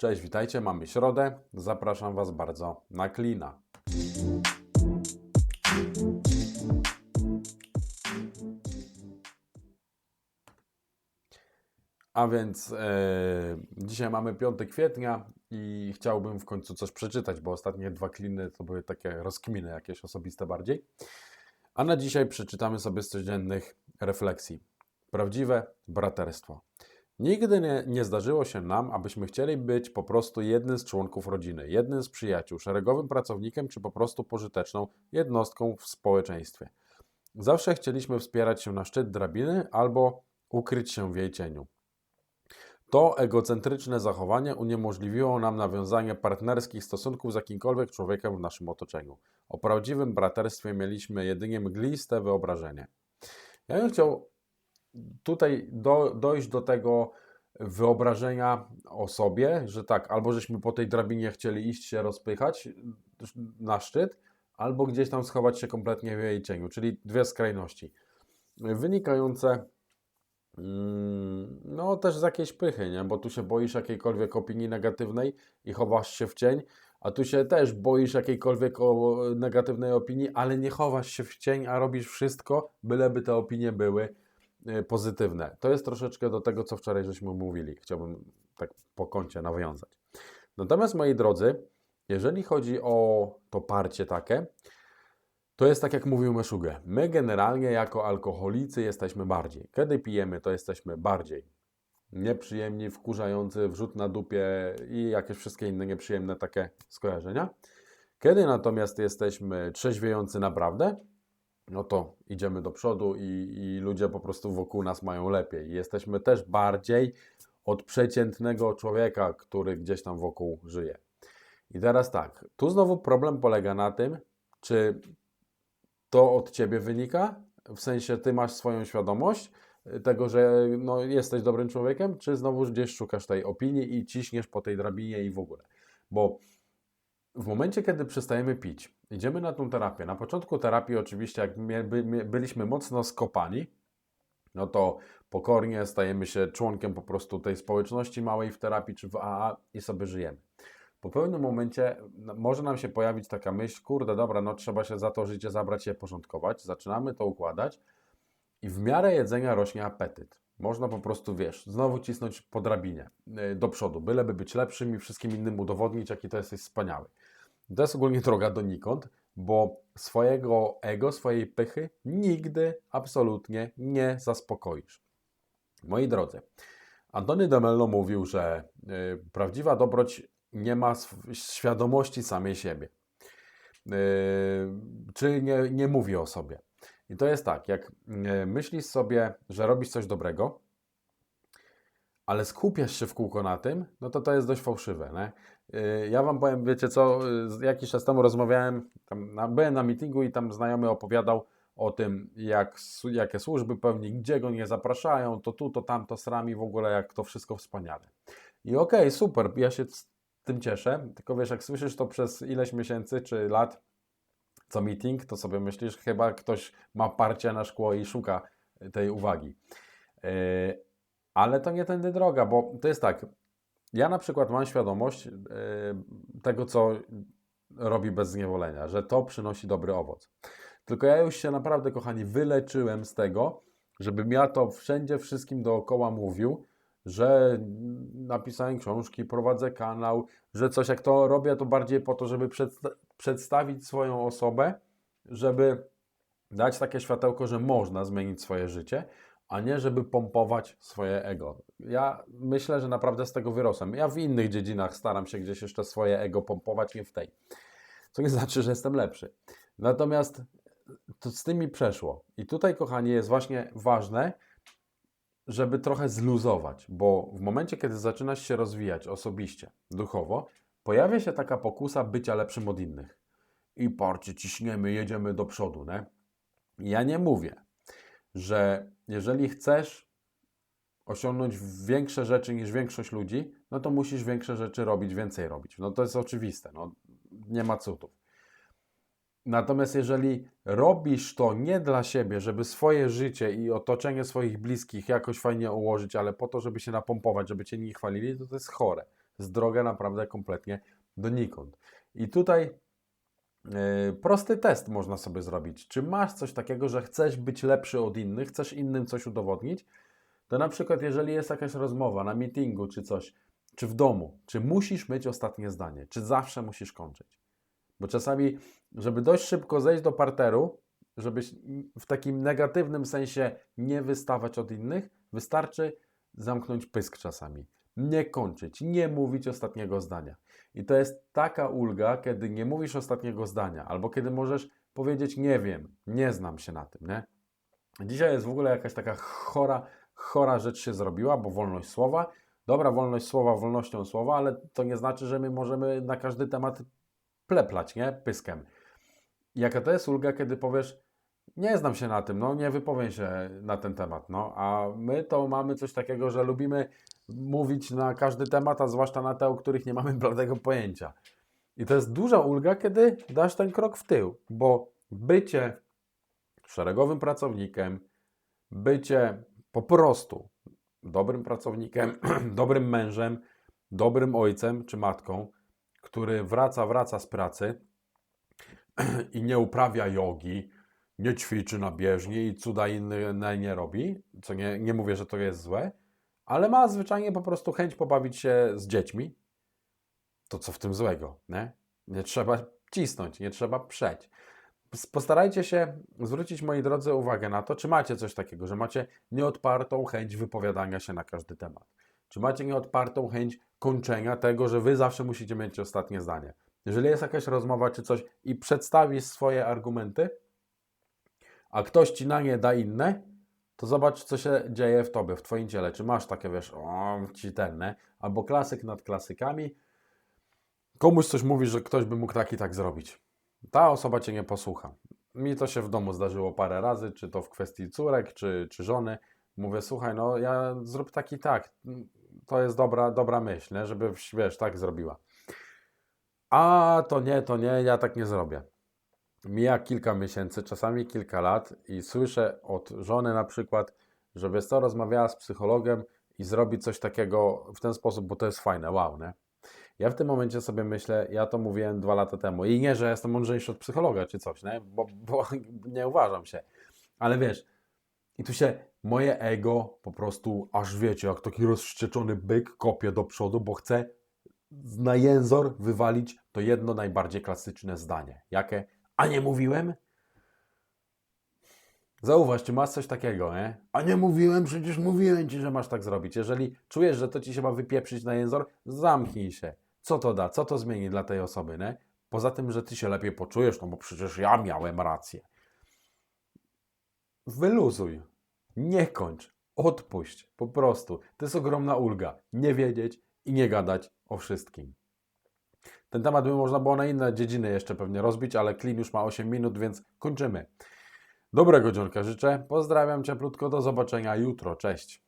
Cześć, witajcie, mamy środę. Zapraszam Was bardzo na klina. A więc e, dzisiaj mamy 5 kwietnia i chciałbym w końcu coś przeczytać, bo ostatnie dwa kliny to były takie rozkminy jakieś osobiste bardziej. A na dzisiaj przeczytamy sobie z codziennych refleksji. Prawdziwe braterstwo. Nigdy nie, nie zdarzyło się nam, abyśmy chcieli być po prostu jednym z członków rodziny, jednym z przyjaciół, szeregowym pracownikiem czy po prostu pożyteczną jednostką w społeczeństwie. Zawsze chcieliśmy wspierać się na szczyt drabiny albo ukryć się w jej cieniu. To egocentryczne zachowanie uniemożliwiło nam nawiązanie partnerskich stosunków z jakimkolwiek człowiekiem w naszym otoczeniu. O prawdziwym braterstwie mieliśmy jedynie mgliste wyobrażenie. Ja bym chciał tutaj do, dojść do tego wyobrażenia o sobie, że tak, albo żeśmy po tej drabinie chcieli iść się rozpychać na szczyt, albo gdzieś tam schować się kompletnie w jej cieniu, czyli dwie skrajności. Wynikające mm, no też z jakiejś pychy, nie? bo tu się boisz jakiejkolwiek opinii negatywnej i chowasz się w cień, a tu się też boisz jakiejkolwiek negatywnej opinii, ale nie chowasz się w cień, a robisz wszystko, byleby te opinie były y, pozytywne. To jest troszeczkę do tego, co wczoraj żeśmy mówili. Chciałbym tak po kącie nawiązać. Natomiast, moi drodzy, jeżeli chodzi o to parcie takie, to jest tak jak mówił Meszugę. My generalnie jako alkoholicy jesteśmy bardziej. Kiedy pijemy, to jesteśmy bardziej nieprzyjemni, wkurzający, wrzut na dupie i jakieś wszystkie inne nieprzyjemne takie skojarzenia. Kiedy natomiast jesteśmy trzeźwiejący naprawdę, no to idziemy do przodu i, i ludzie po prostu wokół nas mają lepiej. Jesteśmy też bardziej od przeciętnego człowieka, który gdzieś tam wokół żyje. I teraz tak, tu znowu problem polega na tym, czy to od ciebie wynika, w sensie ty masz swoją świadomość tego, że no, jesteś dobrym człowiekiem, czy znowu gdzieś szukasz tej opinii i ciśniesz po tej drabinie i w ogóle. Bo w momencie, kiedy przestajemy pić, idziemy na tą terapię. Na początku terapii, oczywiście, jak my, by, byliśmy mocno skopani, no to pokornie stajemy się członkiem po prostu tej społeczności małej w terapii czy w AA i sobie żyjemy. Po pewnym momencie no, może nam się pojawić taka myśl, kurde, dobra, no trzeba się za to życie zabrać je porządkować. Zaczynamy to układać i w miarę jedzenia rośnie apetyt. Można po prostu, wiesz, znowu cisnąć po drabinie y, do przodu, byleby być lepszym i wszystkim innym udowodnić, jaki to jesteś wspaniały. To jest ogólnie droga donikąd, bo swojego ego, swojej pychy nigdy absolutnie nie zaspokoisz. Moi drodzy, Antony de Mello mówił, że y, prawdziwa dobroć nie ma świadomości samej siebie. Yy, czyli nie, nie mówi o sobie. I to jest tak, jak yy, myślisz sobie, że robisz coś dobrego, ale skupiasz się w kółko na tym, no to to jest dość fałszywe. Nie? Yy, ja Wam powiem, wiecie co, jakiś czas temu rozmawiałem, na, byłem na meetingu i tam znajomy opowiadał o tym, jak, jakie służby pełni, gdzie go nie zapraszają, to tu, to tam, to srami, w ogóle jak to wszystko wspaniale. I okej, okay, super, ja się tym cieszę, tylko wiesz, jak słyszysz to przez ileś miesięcy czy lat, co meeting, to sobie myślisz, chyba ktoś ma parcie na szkło i szuka tej uwagi. Yy, ale to nie tędy droga, bo to jest tak, ja na przykład mam świadomość yy, tego, co robi bez zniewolenia, że to przynosi dobry owoc. Tylko ja już się naprawdę, kochani, wyleczyłem z tego, żebym ja to wszędzie wszystkim dookoła mówił, że napisałem książki, prowadzę kanał, że coś jak to robię, to bardziej po to, żeby przedsta przedstawić swoją osobę, żeby dać takie światełko, że można zmienić swoje życie, a nie żeby pompować swoje ego. Ja myślę, że naprawdę z tego wyrosłem. Ja w innych dziedzinach staram się gdzieś jeszcze swoje ego pompować, nie w tej. Co nie znaczy, że jestem lepszy. Natomiast to z tym mi przeszło. I tutaj, kochani, jest właśnie ważne, żeby trochę zluzować, bo w momencie, kiedy zaczynasz się rozwijać osobiście, duchowo, pojawia się taka pokusa bycia lepszym od innych. I parcie, ciśniemy, jedziemy do przodu, nie? Ja nie mówię, że jeżeli chcesz osiągnąć większe rzeczy niż większość ludzi, no to musisz większe rzeczy robić, więcej robić. No to jest oczywiste, no, nie ma cudów. Natomiast jeżeli robisz to nie dla siebie, żeby swoje życie i otoczenie swoich bliskich jakoś fajnie ułożyć, ale po to, żeby się napompować, żeby cię nie chwalili, to to jest chore. Jest droga naprawdę kompletnie donikąd. I tutaj yy, prosty test można sobie zrobić. Czy masz coś takiego, że chcesz być lepszy od innych, chcesz innym coś udowodnić? To na przykład, jeżeli jest jakaś rozmowa na meetingu czy coś, czy w domu, czy musisz mieć ostatnie zdanie, czy zawsze musisz kończyć? Bo czasami, żeby dość szybko zejść do parteru, żebyś w takim negatywnym sensie nie wystawać od innych, wystarczy zamknąć pysk czasami. Nie kończyć, nie mówić ostatniego zdania. I to jest taka ulga, kiedy nie mówisz ostatniego zdania, albo kiedy możesz powiedzieć nie wiem, nie znam się na tym, nie? Dzisiaj jest w ogóle jakaś taka chora, chora rzecz się zrobiła, bo wolność słowa. Dobra, wolność słowa wolnością słowa, ale to nie znaczy, że my możemy na każdy temat pleplać, nie? Pyskiem. Jaka to jest ulga, kiedy powiesz, nie znam się na tym, no nie wypowiem się na ten temat, no a my to mamy coś takiego, że lubimy mówić na każdy temat, a zwłaszcza na te, o których nie mamy bladego pojęcia. I to jest duża ulga, kiedy dasz ten krok w tył, bo bycie szeregowym pracownikiem, bycie po prostu dobrym pracownikiem, dobrym mężem, dobrym ojcem czy matką, który wraca, wraca z pracy i nie uprawia jogi, nie ćwiczy na bieżni i cuda inne nie robi, co nie, nie mówię, że to jest złe, ale ma zwyczajnie po prostu chęć pobawić się z dziećmi, to co w tym złego, nie? Nie trzeba cisnąć, nie trzeba przeć. Postarajcie się zwrócić, moi drodzy, uwagę na to, czy macie coś takiego, że macie nieodpartą chęć wypowiadania się na każdy temat. Czy macie nieodpartą chęć kończenia tego, że wy zawsze musicie mieć ostatnie zdanie. Jeżeli jest jakaś rozmowa czy coś i przedstawisz swoje argumenty, a ktoś ci na nie da inne, to zobacz, co się dzieje w tobie, w twoim ciele. Czy masz takie, wiesz, o, ci ten, nie? Albo klasyk nad klasykami. Komuś coś mówisz, że ktoś by mógł tak i tak zrobić. Ta osoba cię nie posłucha. Mi to się w domu zdarzyło parę razy, czy to w kwestii córek, czy, czy żony. Mówię, słuchaj, no ja zrób tak i tak. To jest dobra, dobra myśl, nie? żeby, wiesz, tak zrobiła. A to nie, to nie, ja tak nie zrobię. Mija kilka miesięcy, czasami kilka lat i słyszę od żony na przykład, że wiesz co, rozmawiała z psychologiem i zrobi coś takiego w ten sposób, bo to jest fajne, wow, nie? Ja w tym momencie sobie myślę, ja to mówiłem dwa lata temu i nie, że jestem mądrzejszy od psychologa czy coś, nie? Bo, bo nie uważam się. Ale wiesz, i tu się moje ego po prostu, aż wiecie, jak taki rozwścieczony byk kopie do przodu, bo chce na jęzor wywalić to jedno najbardziej klasyczne zdanie. Jakie? A nie mówiłem? Zauważ, czy masz coś takiego, nie? A nie mówiłem, przecież mówiłem ci, że masz tak zrobić. Jeżeli czujesz, że to ci się ma wypieprzyć na jęzor, zamknij się. Co to da? Co to zmieni dla tej osoby, nie? Poza tym, że ty się lepiej poczujesz, no bo przecież ja miałem rację. Wyluzuj. Nie kończ. Odpuść. Po prostu. To jest ogromna ulga. Nie wiedzieć i nie gadać o wszystkim. Ten temat by można było na inne dziedziny jeszcze pewnie rozbić, ale klin już ma 8 minut, więc kończymy. Dobrego dzionka życzę. Pozdrawiam cieplutko. Do zobaczenia jutro. Cześć.